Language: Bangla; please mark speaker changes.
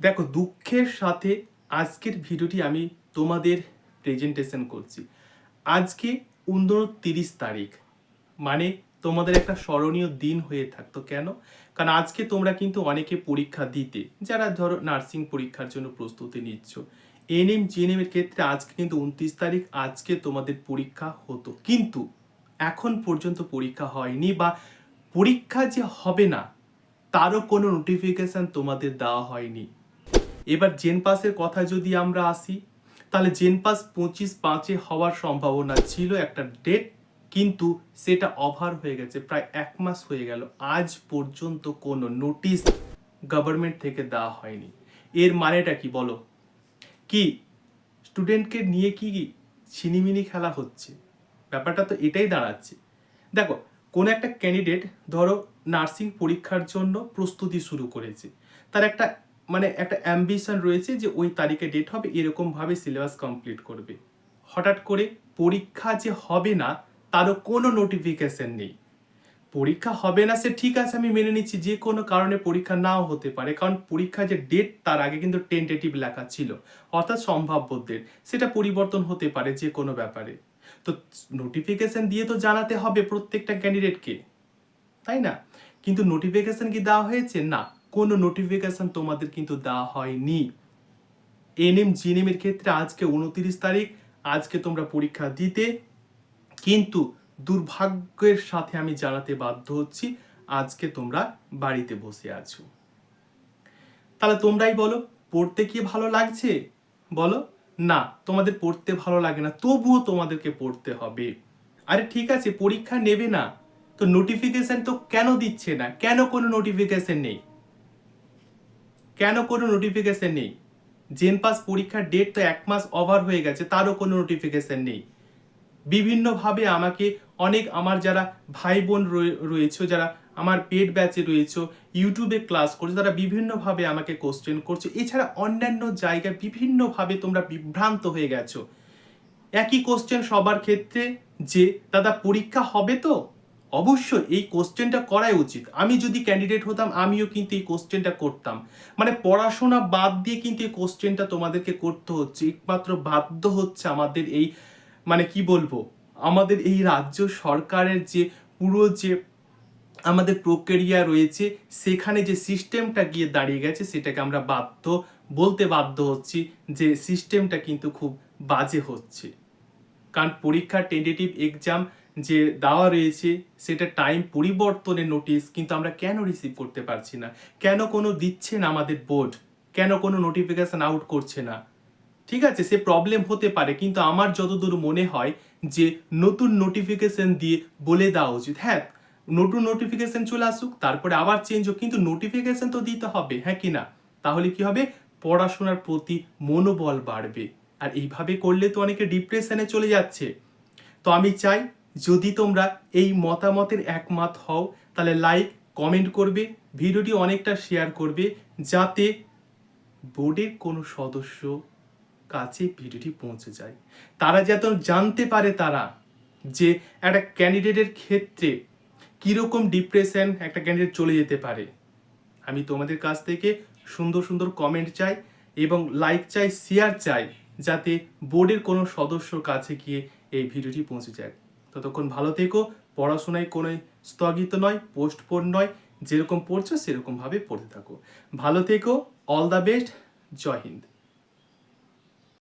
Speaker 1: দেখো, দুঃখের সাথে আজকের ভিডিওটি আমি তোমাদের প্রেজেন্টেশন করছি। আজকে উনতিরিশ তারিখ মানে তোমাদের একটা স্মরণীয় দিন হয়ে থাকতো। কেন? কারণ আজকে তোমরা কিন্তু অনেকে পরীক্ষা দিতে, যারা ধরো নার্সিং পরীক্ষার জন্য প্রস্তুতি নিচ্ছ, এনএম, জিএনএম এর ক্ষেত্রে আজকে কিন্তু উনত্রিশ তারিখ, আজকে তোমাদের পরীক্ষা হতো। কিন্তু এখন পর্যন্ত পরীক্ষা হয়নি বা পরীক্ষা যে হবে না, তারও কোনো নোটিফিকেশন তোমাদের দেওয়া হয়নি। এবার জেন পাসের কথা যদি আমরা আসি, তাহলে জেন পাস পঁচিশ পাঁচে হওয়ার সম্ভাবনা ছিল একটা ডেট কিন্তু সেটা অভার হয়ে গেছে, প্রায় এক মাস হয়ে গেল। আজ পর্যন্ত কোনো নোটিশ গভর্নমেন্ট থেকে দেওয়া হয়নি। এর মানেটা কি বলো? কি স্টুডেন্টকে নিয়ে কি ছিনিমিনি খেলা হচ্ছে? ব্যাপারটা তো এটাই দাঁড়াচ্ছে। দেখো, কোন একটা ক্যান্ডিডেট ধরো নার্সিং পরীক্ষার জন্য প্রস্তুতি শুরু করেছে। তার একটা মানে একটা অ্যাম্বিশন রয়েছে যে ওই তারিখে ডেট হবে, এরকমভাবে সিলেবাস কমপ্লিট করবে। হঠাৎ করে পরীক্ষা যে হবে না, তারও কোনো নোটিফিকেশন নেই। পরীক্ষা হবে না, সে ঠিক আছে, আমি মেনে নিচ্ছি, যে কোনো কারণে পরীক্ষা নাও হতে পারে। কারণ পরীক্ষা যে ডেট তার আগে কিন্তু টেন্টেটিভ লেখা ছিল, অর্থাৎ সম্ভাব্য ডেট সেটা পরিবর্তন হতে পারে যে কোনো ব্যাপারে। তো নোটিফিকেশন দিয়ে তো জানাতে হবে প্রত্যেকটা ক্যান্ডিডেটকে তাই না? কিন্তু নোটিফিকেশন কি দেওয়া হয়েছে? না। কোনো নোটিফিকেশন তোমাদের কিন্তু দেওয়া হয়নি। এনএম, জিএনএম এর ক্ষেত্রে আজকে উনত্রিশ তারিখ, আজকে তোমরা পরীক্ষা দিতে। কিন্তু দুর্ভাগ্যের সাথে আমি জানাতে বাধ্য হচ্ছি, আজকে তোমরা বাড়িতে বসে আছো। তাহলে তোমরাই বলো, পড়তে কি ভালো লাগছে? বলো, না, তোমাদের পড়তে ভালো লাগে না, তবুও তোমাদেরকে পড়তে হবে। আরে ঠিক আছে, পরীক্ষা নেবে না। তো নোটিফিকেশান তো কেন দিচ্ছে না? কেন কোনো নোটিফিকেশান নেই? কেন কোনো নোটিফিকেশন নেই? জেন পাস পরীক্ষার ডেট তো এক মাস ওভার হয়ে গেছে, তারও কোনো নোটিফিকেশন নেই। বিভিন্নভাবে আমাকে অনেক আমার যারা ভাই বোন রয়েছে, যারা আমার পেড ব্যাচে রয়েছে ইউটিউবে ক্লাস করছে, তারা বিভিন্নভাবে আমাকে কোশ্চেন করছে। এছাড়া অন্যান্য জায়গায় বিভিন্নভাবে তোমরা বিভ্রান্ত হয়ে গেছো। একই কোশ্চেন সবার ক্ষেত্রে যে, দাদা, পরীক্ষা হবে তো? অবশ্যই এই কোশ্চেনটা করাই উচিত। আমি যদি ক্যান্ডিডেট হতাম, আমিও কিন্তু এই কোশ্চেনটা করতাম। মানে পড়াশোনা বাদ দিয়ে কিন্তু এই কোশ্চেনটা তোমাদেরকে করতে হচ্ছে। একমাত্র বাধ্য হচ্ছে আমাদের এই মানে কি বলব, আমাদের এই রাজ্য সরকারের যে পুরো যে আমাদের প্রক্রিয়া রয়েছে, সেখানে যে সিস্টেমটা গিয়ে দাঁড়িয়ে গেছে, সেটাকে আমরা বাধ্য, বলতে বাধ্য হচ্ছি যে সিস্টেমটা কিন্তু খুব বাজে হচ্ছে। কারণ পরীক্ষার টেন্টেটিভ এক্সাম যে দেওয়া রয়েছে সেটা টাইম পরিবর্তনের নোটিশ কিন্তু আমরা কেন রিসিভ করতে পারছি না? কেন কোনো দিচ্ছে না আমাদের বোর্ড কেন কোনো নোটিফিকেশন আউট করছে না? ঠিক আছে, সে প্রবলেম হতে পারে, কিন্তু আমার যতদূর মনে হয় যে নতুন নোটিফিকেশন দিয়ে বলে দেওয়া উচিত। হ্যাঁ নতুন নোটিফিকেশন চলে আসুক, তারপরে আবার চেঞ্জ হোক, কিন্তু নোটিফিকেশন তো দিতে হবে হ্যাঁ কি না? তাহলে কি হবে? পড়াশোনার প্রতি মনোবল বাড়বে। আর এইভাবে করলে তো অনেকে ডিপ্রেশনে চলে যাচ্ছে। তো আমি চাই যদি তোমরা এই মতামতের একমত হও, তাহলে লাইক কমেন্ট করবে, ভিডিওটি অনেকটা শেয়ার করবে, যাতে বোর্ডের কোনো সদস্য কাছে ভিডিওটি পৌঁছে যায়। তারা যাতে জানতে পারে তারা যে একটা ক্যান্ডিডেটের ক্ষেত্রে কীরকম ডিপ্রেশন একটা ক্যান্ডিডেট চলে যেতে পারে। আমি তোমাদের কাছ থেকে সুন্দর সুন্দর কমেন্ট চাই এবং লাইক চাই শেয়ার চাই, যাতে বোর্ডের কোনো সদস্যর কাছে গিয়ে এই ভিডিওটি পৌঁছে যায়। ততক্ষণ ভালো থেকো, পড়াশোনায় কোনো স্থগিত নয় পোস্ট পোস্ট নয়, যেরকম পড়ছো সেরকমভাবে পড়তে থাকো। ভালো থেকো all the best Joy Hind.